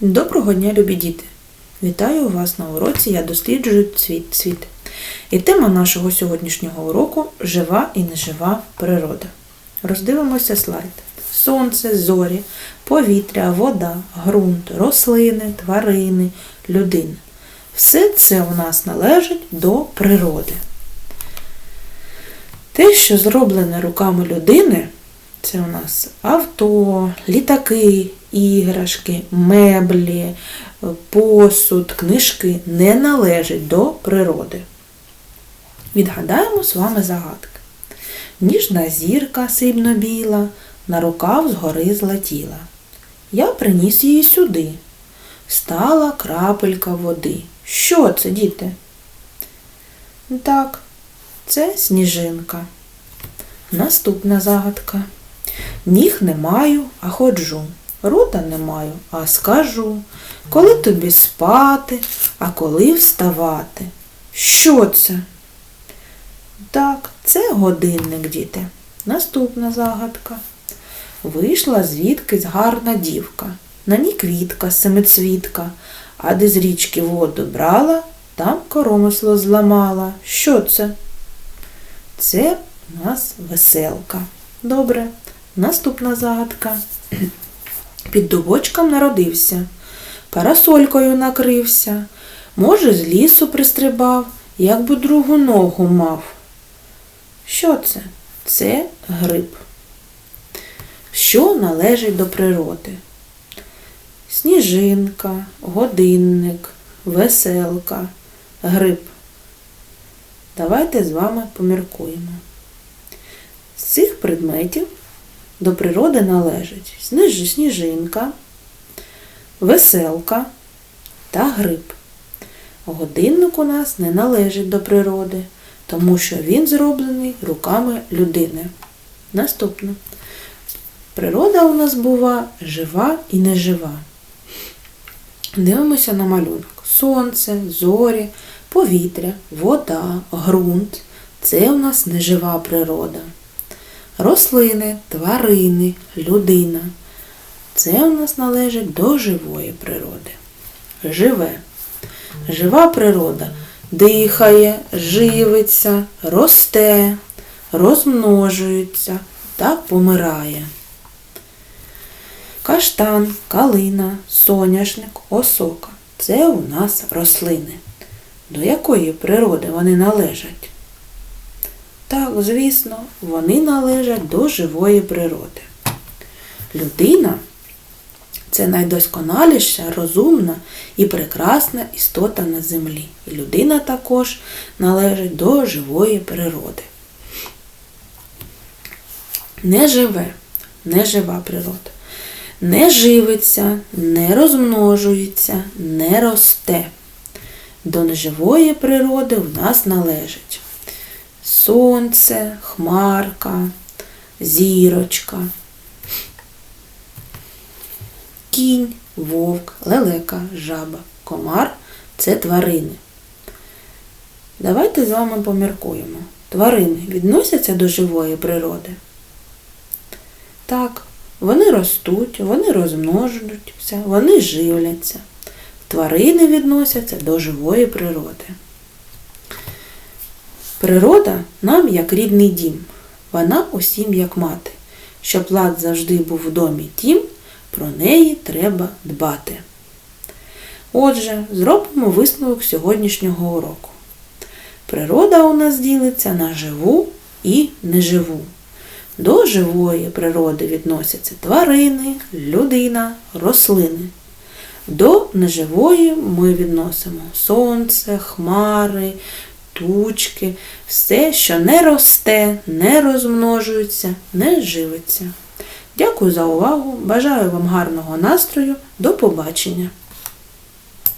Доброго дня, любі діти! Вітаю вас на уроці Я досліджую світ. світ. І тема нашого сьогоднішнього уроку жива і нежива природа. Роздивимося слайд. Сонце, зорі, повітря, вода, ґрунт, рослини, тварини, людина. Все це у нас належить до природи. Те, що зроблене руками людини, це у нас авто, літаки, іграшки, меблі, посуд, книжки не належать до природи. Відгадаємо з вами загадки. Ніжна зірка срібно-біла, на рукав згори злетіла. Я приніс її сюди. Стала крапелька води. Що це, діти? Так, це сніжинка. Наступна загадка. Ніг не маю, а ходжу. Рота не маю, а скажу. Коли тобі спати, а коли вставати. Що це? Так, це годинник, діти. Наступна загадка. Вийшла звідкись гарна дівка. На ній квітка семицвітка, а де з річки воду брала, там коромисло зламала. Що це? Це у нас веселка. Добре. Наступна загадка. Під дубочком народився, парасолькою накрився, може, з лісу пристрибав, як би другу ногу мав. Що це? Це гриб. Що належить до природи? Сніжинка, годинник, веселка, гриб. Давайте з вами поміркуємо. З цих предметів до природи належать сніж- сніжинка, веселка та гриб. Годинник у нас не належить до природи, тому що він зроблений руками людини. Наступне. Природа у нас бува жива і нежива. Дивимося на малюнок. Сонце, зорі, повітря, вода, ґрунт це у нас нежива природа. Рослини, тварини, людина. Це у нас належить до живої природи. Живе. Жива природа дихає, живиться, росте, розмножується та помирає. Каштан, калина, соняшник, осока це у нас рослини. До якої природи вони належать? Так, звісно, вони належать до живої природи. Людина це найдосконаліша, розумна і прекрасна істота на землі. І людина також належить до живої природи. Не живе, не жива природа. Не живиться, не розмножується, не росте. До неживої природи в нас належить сонце, хмарка, зірочка, кінь, вовк, лелека, жаба, комар це тварини. Давайте з вами поміркуємо. Тварини відносяться до живої природи? Так, вони ростуть, вони розмножуються, вони живляться. Тварини відносяться до живої природи. Природа нам як рідний дім, вона усім як мати. Щоб лад завжди був в домі тім, про неї треба дбати. Отже, зробимо висновок сьогоднішнього уроку. Природа у нас ділиться на живу і неживу. До живої природи відносяться тварини, людина, рослини. До неживої ми відносимо сонце, хмари, тучки, все, що не росте, не розмножується, не живиться. Дякую за увагу. Бажаю вам гарного настрою. До побачення!